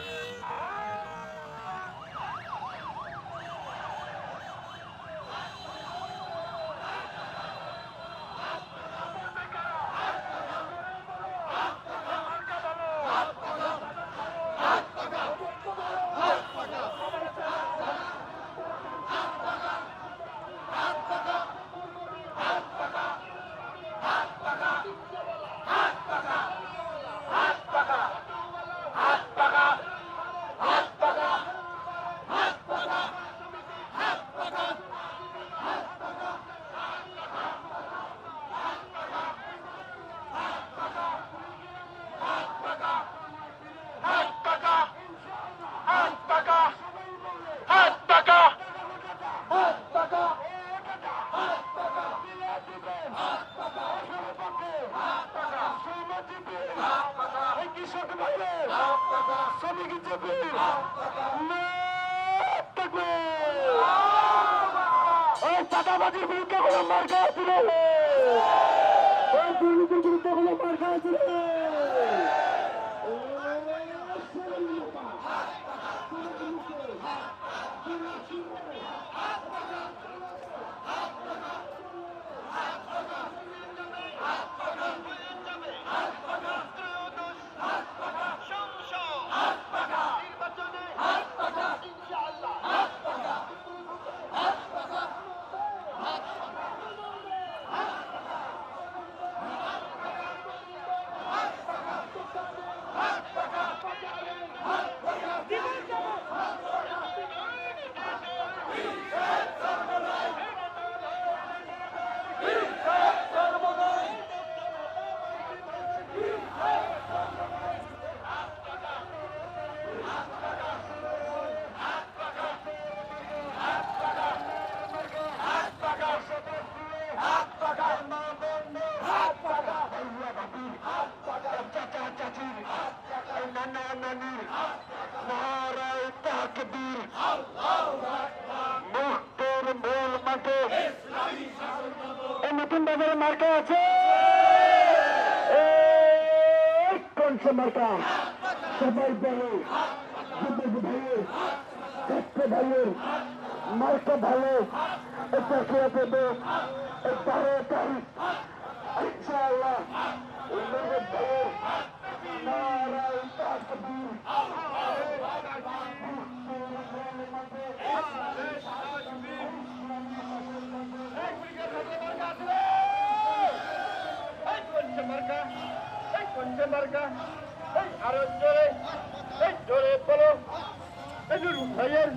Ah! কৃষক ভাইয়ের শ্রমিক হিসেবে ওই চাঁদাবাজির বিরুদ্ধে কোনো মার্কা ছিল ওই দুর্নীতির বিরুদ্ধে কোনো মার্কা ছিল তাকবীর মুক্তের মূল মাঠে। নতুন বাজারে মার্কা আছে। কোন সে মার্কা? সবাই বলো। যুবক ভাইয়ের ছাত্র ভাইয়ের মার্কা ভালো। এটা খেয়ে দেবে বারো তারিখ। ইনশাআল্লাহ ভাইয়ের নারায় তাকবীর। আরও জোরে জোরে বলো। ভাইয়ের